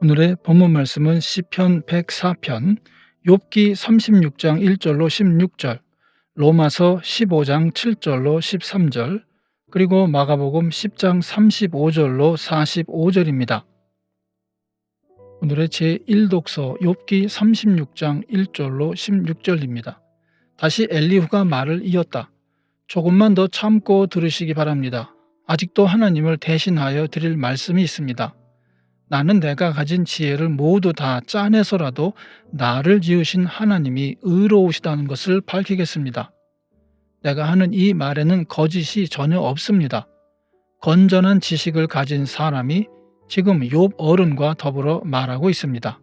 오늘의 본문 말씀은 시편 104편, 욥기 36장 1절로 16절, 로마서 15장 7절로 13절, 그리고 마가복음 10장 35절로 45절입니다. 오늘의 제1독서 욥기 36장 1절로 16절입니다. 다시 엘리후가 말을 이었다. 조금만 더 참고 들으시기 바랍니다. 아직도 하나님을 대신하여 드릴 말씀이 있습니다. 나는 내가 가진 지혜를 모두 다 짜내서라도 나를 지으신 하나님이 의로우시다는 것을 밝히겠습니다. 내가 하는 이 말에는 거짓이 전혀 없습니다. 건전한 지식을 가진 사람이 지금 욥 어른과 더불어 말하고 있습니다.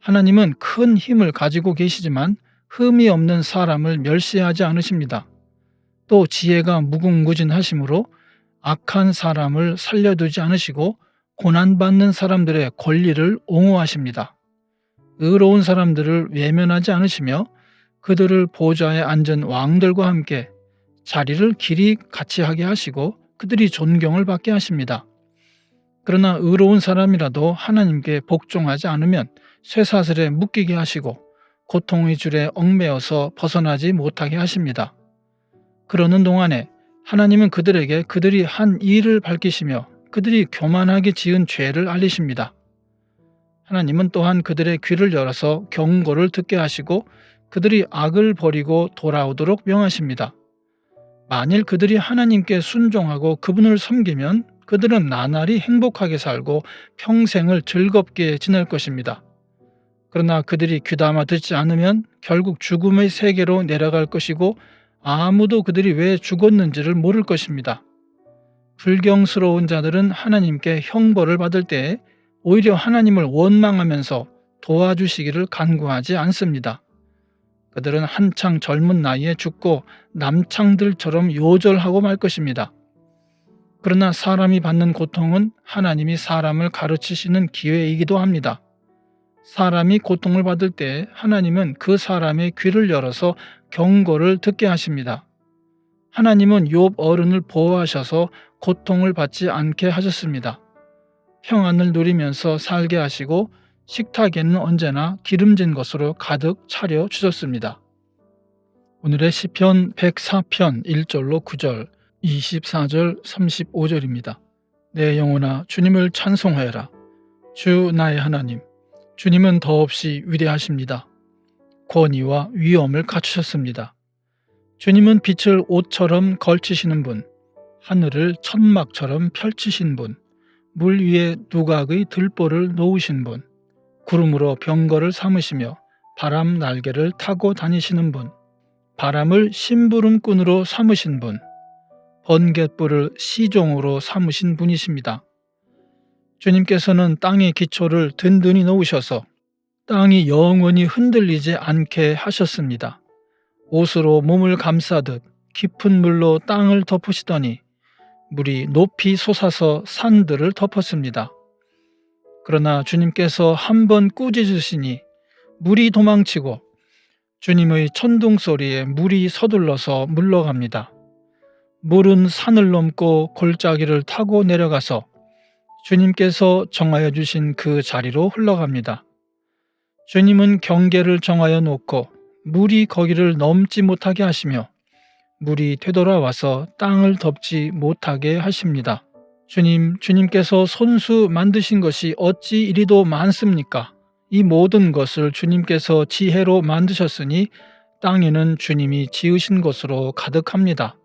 하나님은 큰 힘을 가지고 계시지만 흠이 없는 사람을 멸시하지 않으십니다. 또 지혜가 무궁무진하심으로 악한 사람을 살려두지 않으시고 고난받는 사람들의 권리를 옹호하십니다. 의로운 사람들을 외면하지 않으시며 그들을 보좌에 앉은 왕들과 함께 자리를 길이 같이 하게 하시고 그들이 존경을 받게 하십니다. 그러나 의로운 사람이라도 하나님께 복종하지 않으면 쇠사슬에 묶이게 하시고 고통의 줄에 얽매여서 벗어나지 못하게 하십니다. 그러는 동안에 하나님은 그들에게 그들이 한 일을 밝히시며 그들이 교만하게 지은 죄를 알리십니다. 하나님은 또한 그들의 귀를 열어서 경고를 듣게 하시고 그들이 악을 버리고 돌아오도록 명하십니다. 만일 그들이 하나님께 순종하고 그분을 섬기면 그들은 나날이 행복하게 살고 평생을 즐겁게 지낼 것입니다. 그러나 그들이 귀담아 듣지 않으면 결국 죽음의 세계로 내려갈 것이고 아무도 그들이 왜 죽었는지를 모를 것입니다. 불경스러운 자들은 하나님께 형벌을 받을 때 오히려 하나님을 원망하면서 도와주시기를 간구하지 않습니다. 그들은 한창 젊은 나이에 죽고 남창들처럼 요절하고 말 것입니다. 그러나 사람이 받는 고통은 하나님이 사람을 가르치시는 기회이기도 합니다. 사람이 고통을 받을 때 하나님은 그 사람의 귀를 열어서 경고를 듣게 하십니다. 하나님은 욥 어른을 보호하셔서 고통을 받지 않게 하셨습니다. 평안을 누리면서 살게 하시고 식탁에는 언제나 기름진 것으로 가득 차려 주셨습니다. 오늘의 시편 104편 1절로 9절, 24절, 35절입니다. 내 영혼아 주님을 찬송하여라. 주 나의 하나님, 주님은 더없이 위대하십니다. 권위와 위엄을 갖추셨습니다. 주님은 빛을 옷처럼 걸치시는 분, 하늘을 천막처럼 펼치신 분, 물 위에 누각의 들보를 놓으신 분, 구름으로 병거를 삼으시며 바람 날개를 타고 다니시는 분, 바람을 심부름꾼으로 삼으신 분, 번갯불을 시종으로 삼으신 분이십니다. 주님께서는 땅의 기초를 든든히 놓으셔서 땅이 영원히 흔들리지 않게 하셨습니다. 옷으로 몸을 감싸듯 깊은 물로 땅을 덮으시더니 물이 높이 솟아서 산들을 덮었습니다. 그러나 주님께서 한 번 꾸짖으시니 물이 도망치고 주님의 천둥 소리에 물이 서둘러서 물러갑니다. 물은 산을 넘고 골짜기를 타고 내려가서 주님께서 정하여 주신 그 자리로 흘러갑니다. 주님은 경계를 정하여 놓고 물이 거기를 넘지 못하게 하시며 물이 되돌아와서 땅을 덮지 못하게 하십니다. 주님, 주님께서 손수 만드신 것이 어찌 이리도 많습니까? 이 모든 것을 주님께서 지혜로 만드셨으니 땅에는 주님이 지으신 것으로 가득합니다.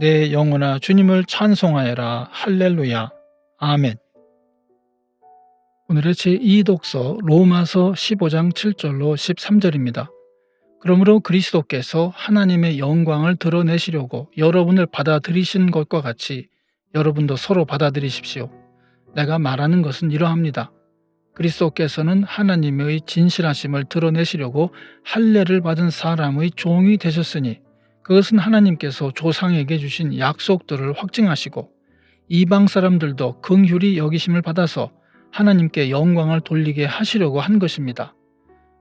내 영혼아 주님을 찬송하여라. 할렐루야. 아멘. 오늘의 제2독서 로마서 15장 7절로 13절입니다. 그러므로 그리스도께서 하나님의 영광을 드러내시려고 여러분을 받아들이신 것과 같이 여러분도 서로 받아들이십시오. 내가 말하는 것은 이러합니다. 그리스도께서는 하나님의 진실하심을 드러내시려고 할례를 받은 사람의 종이 되셨으니 그것은 하나님께서 조상에게 주신 약속들을 확증하시고 이방 사람들도 긍휼히 여기심을 받아서 하나님께 영광을 돌리게 하시려고 한 것입니다.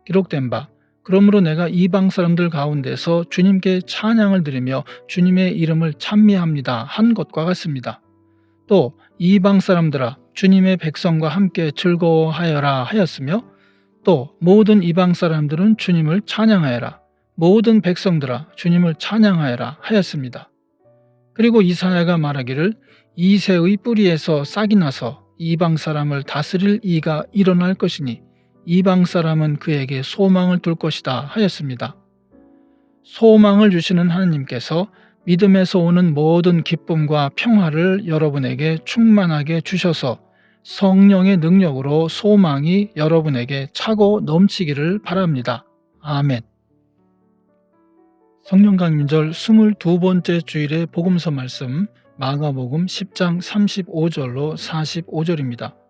기록된 바 그러므로 내가 이방 사람들 가운데서 주님께 찬양을 드리며 주님의 이름을 찬미합니다 한 것과 같습니다. 또 이방 사람들아 주님의 백성과 함께 즐거워하여라 하였으며 또 모든 이방 사람들은 주님을 찬양하여라 모든 백성들아 주님을 찬양하여라 하였습니다. 그리고 이사야가 말하기를 이새의 뿌리에서 싹이 나서 이방 사람을 다스릴 이가 일어날 것이니 이방 사람은 그에게 소망을 둘 것이다 하였습니다. 소망을 주시는 하나님께서 믿음에서 오는 모든 기쁨과 평화를 여러분에게 충만하게 주셔서 성령의 능력으로 소망이 여러분에게 차고 넘치기를 바랍니다. 아멘. 성령 강림절 22번째 주일의 복음서 말씀 마가복음 10장 35절로 45절입니다.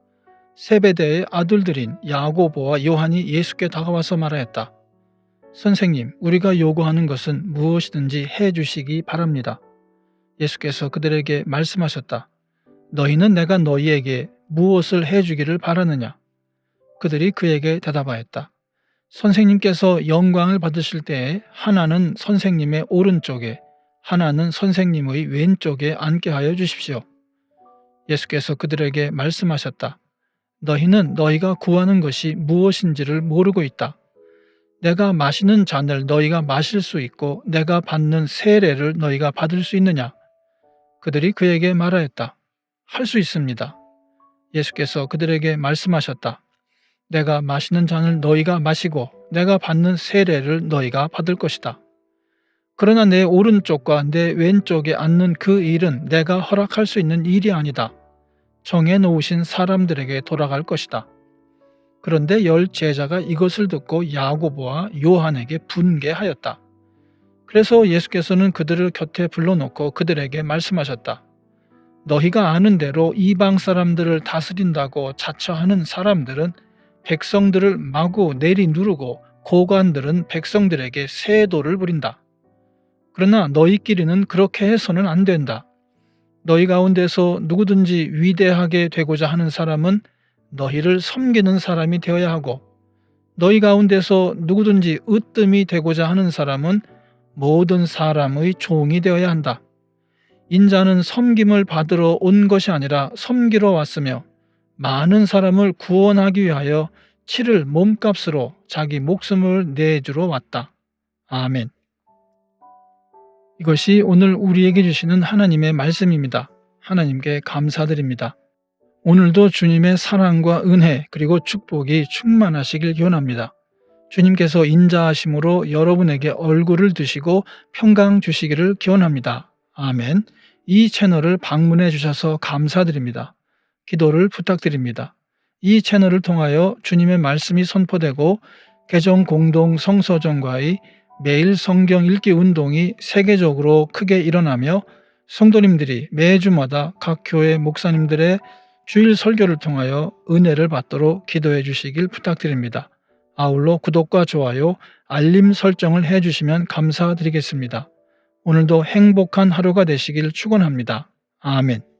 세베대의 아들들인 야고보와 요한이 예수께 다가와서 말하였다. 선생님, 우리가 요구하는 것은 무엇이든지 해 주시기 바랍니다. 예수께서 그들에게 말씀하셨다. 너희는 내가 너희에게 무엇을 해 주기를 바라느냐? 그들이 그에게 대답하였다. 선생님께서 영광을 받으실 때에 하나는 선생님의 오른쪽에 하나는 선생님의 왼쪽에 앉게 하여 주십시오. 예수께서 그들에게 말씀하셨다. 너희는 너희가 구하는 것이 무엇인지를 모르고 있다. 내가 마시는 잔을 너희가 마실 수 있고 내가 받는 세례를 너희가 받을 수 있느냐? 그들이 그에게 말하였다. 할 수 있습니다. 예수께서 그들에게 말씀하셨다. 내가 마시는 잔을 너희가 마시고 내가 받는 세례를 너희가 받을 것이다. 그러나 내 오른쪽과 내 왼쪽에 앉는 그 일은 내가 허락할 수 있는 일이 아니다. 정해 놓으신 사람들에게 돌아갈 것이다. 그런데 열 제자가 이것을 듣고 야고보와 요한에게 분개하였다. 그래서 예수께서는 그들을 곁에 불러놓고 그들에게 말씀하셨다. 너희가 아는 대로 이방 사람들을 다스린다고 자처하는 사람들은 백성들을 마구 내리 누르고 고관들은 백성들에게 세도를 부린다. 그러나 너희끼리는 그렇게 해서는 안 된다. 너희 가운데서 누구든지 위대하게 되고자 하는 사람은 너희를 섬기는 사람이 되어야 하고 너희 가운데서 누구든지 으뜸이 되고자 하는 사람은 모든 사람의 종이 되어야 한다. 인자는 섬김을 받으러 온 것이 아니라 섬기러 왔으며 많은 사람을 구원하기 위하여 치를 몸값으로 자기 목숨을 내주러 왔다. 아멘. 이것이 오늘 우리에게 주시는 하나님의 말씀입니다. 하나님께 감사드립니다. 오늘도 주님의 사랑과 은혜 그리고 축복이 충만하시길 기원합니다. 주님께서 인자하심으로 여러분에게 얼굴을 드시고 평강 주시기를 기원합니다. 아멘. 이 채널을 방문해 주셔서 감사드립니다. 기도를 부탁드립니다. 이 채널을 통하여 주님의 말씀이 선포되고 개정 공동 성서정과의 매일 성경 읽기 운동이 세계적으로 크게 일어나며 성도님들이 매주마다 각 교회 목사님들의 주일 설교를 통하여 은혜를 받도록 기도해 주시길 부탁드립니다. 아울러 구독과 좋아요, 알림 설정을 해 주시면 감사드리겠습니다. 오늘도 행복한 하루가 되시길 축원합니다. 아멘.